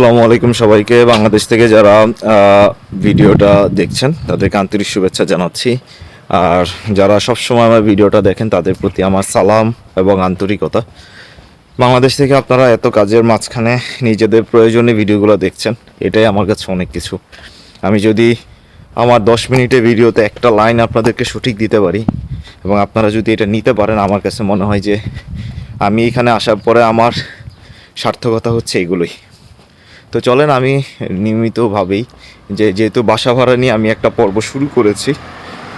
আসসালামু আলাইকুম সবাইকে। বাংলাদেশ থেকে যারা ভিডিওটা দেখছেন, তাদেরকে আন্তরিক শুভেচ্ছা জানাচ্ছি। আর যারা সবসময় আমার ভিডিওটা দেখেন, তাদের প্রতি আমার সালাম এবং আন্তরিকতা। বাংলাদেশ থেকে আপনারা এত কাজের মাঝখানে নিজেদের প্রয়োজনীয় ভিডিওগুলো দেখছেন, এটাই আমার কাছে অনেক কিছু। আমি যদি আমার দশ মিনিটে ভিডিওতে একটা লাইন আপনাদেরকে সঠিক দিতে পারি, এবং আপনারা যদি এটা নিতে পারেন, আমার কাছে মনে হয় যে আমি এখানে আসার পরে আমার সার্থকতা হচ্ছে এগুলোই। তো চলেন আমি নিয়মিতভাবেই, যে যেহেতু বাসা ভাড়া নিয়ে আমি একটা পর্ব শুরু করেছি,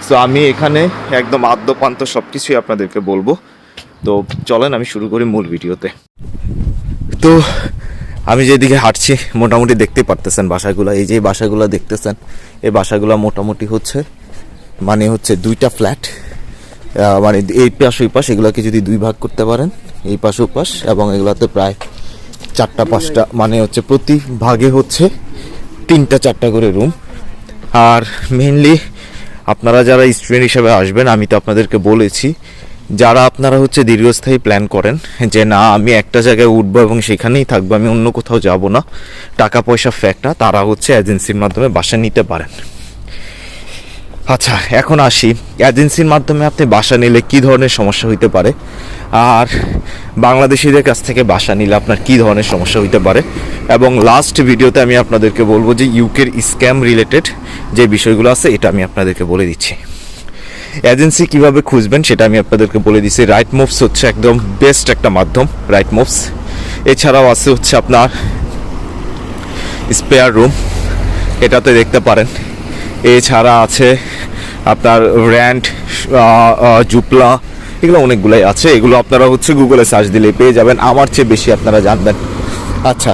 তো আমি এখানে একদম আদ্যপান্ত সব কিছুই আপনাদেরকে বলব। তো চলেন, আমি শুরু করি মূল ভিডিওতে। তো আমি যেদিকে হাঁটছি, মোটামুটি দেখতে পারতেছেন বাসাগুলো। এই যে বাসাগুলো দেখতেছেন, এই বাসাগুলো মোটামুটি হচ্ছে মানে হচ্ছে দুইটা ফ্ল্যাট। মানে এই পাশ, ওই পাশ, এগুলোকে যদি দুই ভাগ করতে পারেন, এই পাশ, ও পাশ, এবং এগুলোতে প্রায় চারটা, পাঁচটা মানে হচ্ছে প্রতি ভাগে হচ্ছে তিনটা, চারটা করে রুম। আর মেনলি আপনারা যারা স্টুডেন্ট হিসাবে আসবেন, আমি তো আপনাদেরকে বলেছি যারা আপনারা হচ্ছে দীর্ঘস্থায়ী প্ল্যান করেন যে না, আমি একটা জায়গায় উঠবো এবং সেখানেই থাকব, আমি অন্য কোথাও যাব না, টাকা পয়সা ফ্যাক্ট তারা হচ্ছে এজেন্সির মাধ্যমে বাসা নিতে পারেন। আচ্ছা এখন আসি। এজেন্সির মাধ্যমে আপনি বাসা নিলে কি ধরনের সমস্যা হইতে পারে? আর বাংলাদেশিদের কাছ থেকে বাসা নিলে আপনার কি ধরনের সমস্যা হইতে পারে? এবং লাস্ট ভিডিওতে আমি আপনাদেরকে বলব যে ইউকের স্ক্যাম রিলেটেড যে বিষয়গুলো আছে, এটা আমি আপনাদেরকে বলে দিচ্ছি। এজেন্সি কীভাবে খুঁজবেন সেটা আমি আপনাদেরকে বলে দিচ্ছি। রাইট মুভস হচ্ছে একদম বেস্ট একটা মাধ্যম রাইট মুভস এছাড়াও আছে হচ্ছে আপনার স্পেয়ার রুম এটাতে দেখতে পারেন। এছাড়া আছে আপনার র্যান্ট জুপলা, এগুলো অনেকগুলাই আছে। এগুলো আপনারা হচ্ছে গুগলে সার্চ দিলে পেয়ে যাবেন। আমার চেয়ে বেশি আপনারা জানবেন। আচ্ছা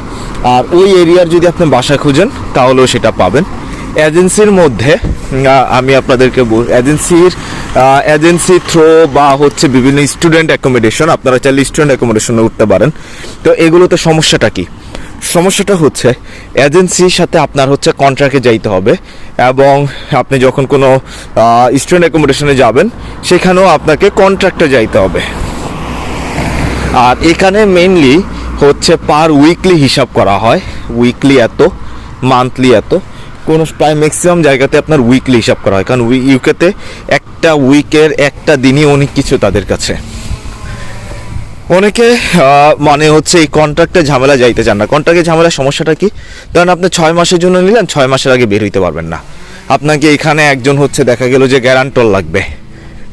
আর ওই এরিয়ার যদি আপনি বাসা খুঁজেন, তাহলেও সেটা পাবেন। এজেন্সির মধ্যে আমি আপনাদেরকে এজেন্সির এজেন্সি থ্রো বা হচ্ছে বিভিন্ন স্টুডেন্ট অ্যাকোমোডেশন আপনারা চাইলে স্টুডেন্ট অ্যাকোমোডেশনে উঠতে পারেন। তো এগুলোতে সমস্যাটা কি? সমস্যাটা হচ্ছে এজেন্সির সাথে আপনার হচ্ছে কন্ট্রাক্টে যাইতে হবে এবং আপনি যখন কোনো স্টুডেন্ট অ্যাকোমোডেশনে যাবেন, সেখানেও আপনাকে কন্ট্রাক্টে যাইতে হবে। আর এখানে মেনলি হচ্ছে পার উইকলি হিসাব করা হয় উইকলি এত মান্থলি এত। কোনো প্রায় ম্যাক্সিমাম জায়গাতে আপনার উইকলি হিসাব করা হয়। কারণ ইউকেতে একটা উইকের একটা দিনই অনেক কিছু তাদের কাছে। অনেকে মানে হচ্ছে এই কন্ট্রাক্টে ঝামেলা যাইতে চান না। কন্ট্রাক্টের ঝামেলার সমস্যাটা কি? কারণ আপনি ছয় মাসের জন্য নিলেন, ছয় মাসের আগে বের হইতে পারবেন না। আপনাকে এখানে একজন হচ্ছে দেখা গেল যে গ্যারান্টর লাগবে।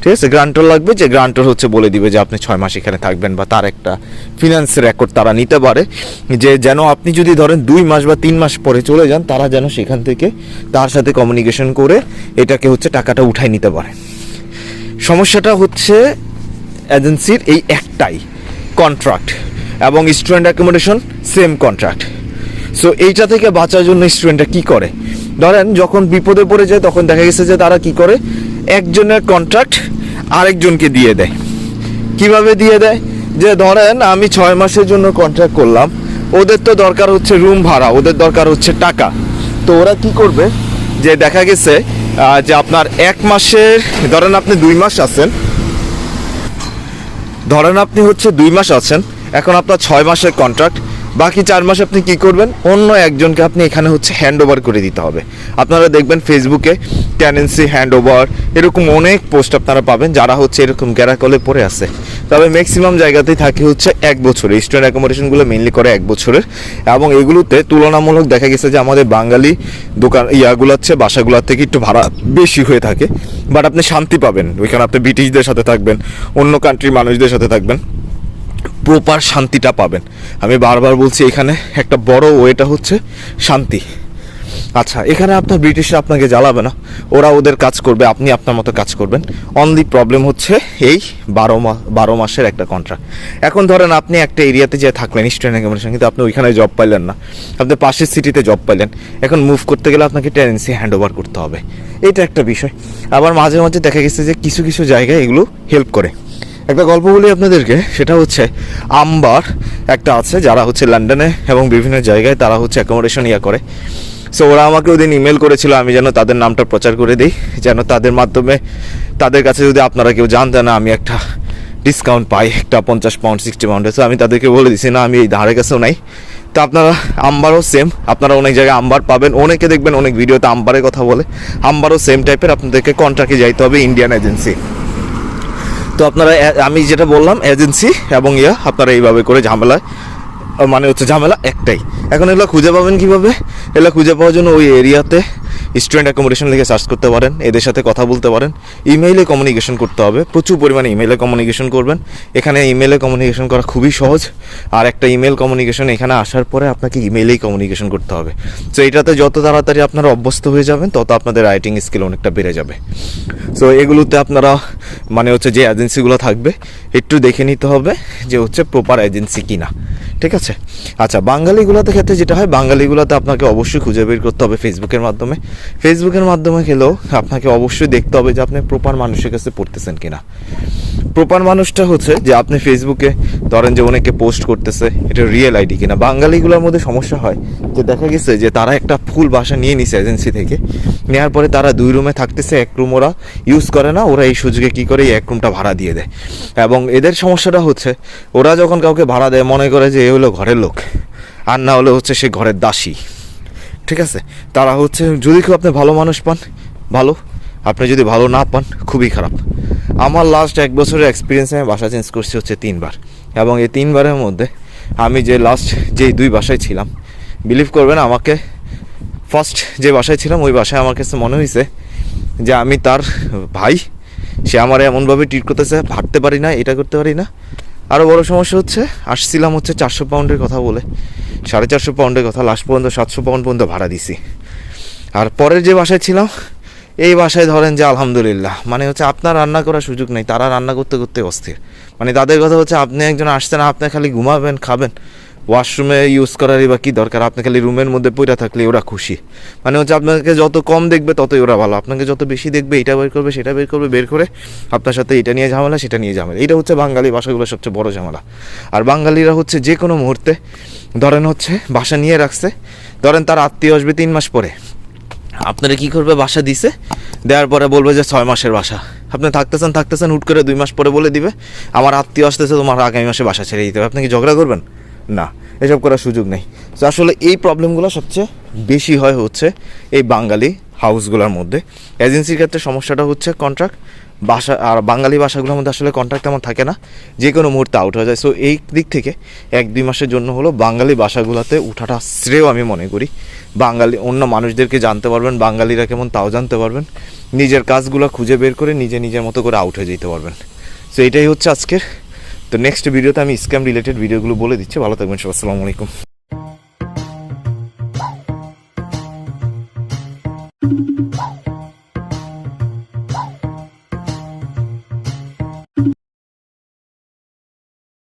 ঠিক আছে গ্রান্টর লাগবে, যে গ্রান্টর হচ্ছে বলে দিবে যে আপনি ছয় মাস এখানে থাকবেন বা তার একটা ফিনান্স রেকর্ড তারা নিতে পারে। যে যেন আপনি যদি ধরেন দুই মাস বা তিন মাস পরে চলে যান, তারা যেন সেখান থেকে তার সাথে কমিউনিকেশন করে এটাকে হচ্ছে টাকাটা উঠাই নিতে পারে। সমস্যাটা হচ্ছে এজেন্সির এই একটাই কন্ট্রাক্ট এবং student accommodation same contract so এইটা থেকে বাঁচার জন্য স্টুডেন্টরা কি করে? ধরেন যখন বিপদে পড়ে যায়, তখন দেখা গেছে যে তারা কি করে? একজনের কন্ট্রাক্ট আরেকজনকে দিয়ে দেয়। কীভাবে দিয়ে দেয়? যে ধরেন আমি ছয় মাসের জন্য কন্ট্রাক্ট করলাম, ওদের তো দরকার হচ্ছে রুম ভাড়া, ওদের দরকার হচ্ছে টাকা। তো ওরা কি করবে? যে দেখা গেছে যে আপনার এক মাসের, ধরেন আপনি দুই মাস আছেন, ধরেন আপনি হচ্ছে দুই মাস আছেন, এখন আপনার ছয় মাসের কন্ট্রাক্ট বাকি চার মাস আপনি কি করবেন? অন্য একজনকে আপনি এখানে হচ্ছে হ্যান্ড ওভার করে দিতে হবে। আপনারা দেখবেন ফেসবুকে ট্যানেন্সি হ্যান্ড ওভার এরকম অনেক পোস্ট আপনারা পাবেন যারা হচ্ছে এরকম গ্যারাকলে পড়ে আছে। তবে ম্যাক্সিমাম জায়গাতেই থাকে হচ্ছে এক বছরের। স্টুডেন্ট অ্যাকোমোডেশনগুলো মেনলি করে এক বছরের। এবং এগুলোতে তুলনামূলক দেখা গেছে যে আমাদের বাঙালি দোকান ইয়াগুলো হচ্ছে বাসাগুলোর থেকে একটু ভাড়া বেশি হয়ে থাকে। বাট আপনি শান্তি পাবেন। ওইখানে আপনি ব্রিটিশদের সাথে থাকবেন, অন্য কান্ট্রির মানুষদের সাথে থাকবেন। প্রপার শান্তিটা পাবেন। আমি বারবার বলছি এখানে একটা বড় ওয়েটা হচ্ছে শান্তি। আচ্ছা এখানে আপনার ব্রিটিশরা আপনাকে জ্বালাবে না। ওরা ওদের কাজ করবে, আপনি আপনার মতো কাজ করবেন। অনলি প্রবলেম হচ্ছে এই বারো মাস বারো মাসের একটা কন্ট্রাক্ট এখন ধরেন আপনি একটা এরিয়াতে যে থাকলেন স্টুডেন্ট অ্যাকোমোডেশন কিন্তু আপনি ওইখানে জব পাইলেন না। আপনি পাশের সিটিতে জব পাইলেন। এখন মুভ করতে গেলে আপনাকে টেনেন্সি হ্যান্ড ওভার করতে হবে। এটা একটা বিষয়। আবার মাঝে মাঝে দেখা গেছে যে কিছু কিছু জায়গায় এগুলো হেল্প করে। একটা গল্প বলি আপনাদেরকে, সেটা হচ্ছে আম্বার একটা আছে, যারা হচ্ছে লন্ডনে এবং বিভিন্ন জায়গায় তারা হচ্ছে অ্যাকোমোডেশন ইয়া করে। সো ওরা আমাকে ওদিন ইমেল করেছিল, আমি যেন তাদের নামটা প্রচার করে দিই, যেন তাদের মাধ্যমে তাদের কাছে যদি আপনারা কেউ জানতেন না, আমি একটা ডিসকাউন্ট পাই, একটা পঞ্চাশ পাউন্ড সিক্সটি পাউন্ডে তো আমি তাদেরকে বলে দিছি, না, আমি এই ধারে কাছেও নাই। তো আপনারা, আম্বারও সেম আপনারা অনেক জায়গায় আম্বার পাবেন, অনেকে দেখবেন অনেক ভিডিওতে আম্বারের কথা বলে, আম্বারও সেম টাইপের আপনাদেরকে কন্ট্রাক্টে যাইতে হবে ইন্ডিয়ান এজেন্সি তো আপনারা আমি যেটা বললাম এজেন্সি এবং ইয়া, আপনারা এইভাবে করে ঝামেলা মানে হচ্ছে ঝামেলা একটাই। এখন এগুলো খুঁজে পাবেন কীভাবে? এগুলো খুঁজে পাওয়ার জন্য ওই এরিয়াতে স্টুডেন্ট অ্যাকোমোডেশন লিখে সার্চ করতে পারেন, এদের সাথে কথা বলতে পারেন। ইমেইলে কমিউনিকেশন করতে হবে, প্রচুর পরিমাণে ইমেইলে কমিউনিকেশন করবেন। এখানে ইমেইলে কমিউনিকেশন করা খুবই সহজ, আর একটা ইমেল কমিউনিকেশন এখানে আসার পরে আপনাকে ইমেইলেই কমিউনিকেশন করতে হবে। সো এটাতে যত তাড়াতাড়ি আপনারা অভ্যস্ত হয়ে যাবেন, তত আপনাদের রাইটিং স্কিল অনেকটা বেড়ে যাবে। সো এগুলোতে আপনারা মানে হচ্ছে যে এজেন্সিগুলো থাকবে, একটু দেখে নিতে হবে যে হচ্ছে প্রপার এজেন্সি কিনা। ঠিক আছে? আচ্ছা বাঙালিগুলোতে ক্ষেত্রে যেটা হয়, বাঙালিগুলোতে আপনাকে অবশ্যই খুঁজে বের করতে হবে ফেসবুকের মাধ্যমে। ফেসবুকের মাধ্যমে গেলেও আপনাকে অবশ্যই দেখতে হবে যে আপনি প্রপার মানুষের কাছে পড়তেছেন কিনা। প্রপার মানুষটা হচ্ছে যে আপনি ফেসবুকে ধরেন যে অনেকে পোস্ট করতেছে, এটা রিয়েল আইডি কিনা। বাঙালিগুলোর মধ্যে সমস্যা হয় যে দেখা গেছে যে তারা একটা ফুল বাসা নিয়ে নিছে এজেন্সি থেকে নেওয়ার পরে তারা দুই রুমে থাকতেছে, এক রুম ওরা ইউজ করে না, ওরা এই সুযোগে কী করে এই এক রুমটা ভাড়া দিয়ে দেয়। এবং এদের সমস্যাটা হচ্ছে, ওরা যখন কাউকে ভাড়া দেয়, মনে করে যে এ হলো ঘরের লোক, আর না হলে হচ্ছে সে ঘরের দাসী। ঠিক আছে? তারা হচ্ছে, যদি কেউ আপনি ভালো মানুষ পান, ভালো। আপনি যদি ভালো না পান, খুবই খারাপ। আমার লাস্ট এক বছরের এক্সপিরিয়েন্সে আমি বাসা চেঞ্জ করছি হচ্ছে তিনবার। এবং এই তিনবারের মধ্যে আমি যে লাস্ট যেই দুই বাসায় ছিলাম বিলিভ করবেন আমাকে ফার্স্ট যে বাসায় ছিলাম, ওই বাসায় আমার কাছে মনে হয়েছে যে আমি তার ভাই, সে আমার এমনভাবে ট্রিট করতেছে, ভাবতে পারি না, এটা করতে পারি না। আরও বড় সমস্যা হচ্ছে, আসছিলাম হচ্ছে চারশো পাউন্ডের কথা বলে। সাড়ে চারশো পাউন্ডের কথা, লাস্ট পর্যন্ত সাতশো পাউন্ড পর্যন্ত ভাড়া দিছি। আর পরের যে বাসায় ছিলাম, এই বাসায় ধরেন যে আলহামদুলিল্লাহ মানে হচ্ছে আপনার রান্না করার সুযোগ নেই, তারা রান্না করতে করতে অস্থির। মানে তাদের কথা হচ্ছে, আপনি একজন আসছেন, আপনি খালি ঘুমাবেন, খাবেন। ওয়াশরুমে ইউজ করারই বা কী দরকার? আপনি খালি রুমের মধ্যে পড়ে থাকলে ওরা খুশি। মানে হচ্ছে আপনাকে যত কম দেখবে, ততই ওরা ভালো। আপনাকে যত বেশি দেখবে, এটা বের করবে, সেটা বের করবে, বের করে আপনার সাথে এটা নিয়ে ঝামেলা, সেটা নিয়ে ঝামেলা। এটা হচ্ছে বাঙালি ভাষাগুলোর সবচেয়ে বড় ঝামেলা। আর বাঙালিরা হচ্ছে যে কোনো মুহূর্তে, ধরেন হচ্ছে বাসা নিয়ে রাখছে, ধরেন তার আত্মীয় আসবে তিন মাস পরে। আপনারা কি করবে? বাসা দিছে, দেওয়ার পরে বলবে যে ছয় মাসের বাসা। আপনি থাকতেছেন থাকতেছেন, হুট করে দুই মাস পরে বলে দিবে, আমার আত্মীয় আসতেছে, তোমার আগামী মাসে বাসা ছেড়ে দিতে হবে। আপনি কি ঝগড়া করবেন? না, এসব করার সুযোগ নেই। তো আসলে এই প্রবলেমগুলো সবচেয়ে বেশি হয় হচ্ছে এই বাঙালি হাউসগুলোর মধ্যে। এজেন্সির ক্ষেত্রে সমস্যাটা হচ্ছে কন্ট্রাক্ট বাসা, আর বাঙালি বাসাগুলোর মধ্যে আসলে কন্ট্রাক্ট তেমন থাকে না, যে কোনো মুহূর্তে আউট হয়ে যায়। সো এই দিক থেকে এক দুই মাসের জন্য হলো বাঙালি বাসাগুলোতে উঠাটা শ্রেয় আমি মনে করি। বাঙালি, অন্য মানুষদেরকে জানতে পারবেন, বাঙালিরা কেমন তাও জানতে পারবেন। নিজের কাজগুলো খুঁজে বের করে নিজে নিজের মতো করে আউট হয়ে যেতে পারবেন। সো এটাই হচ্ছে আজকের তো নেক্সট ভিডিওতে আমি স্ক্যাম রিলেটেড ভিডিওগুলো বলে দিচ্ছি। ভালো থাকবেন সব আসসালামু আলাইকুম।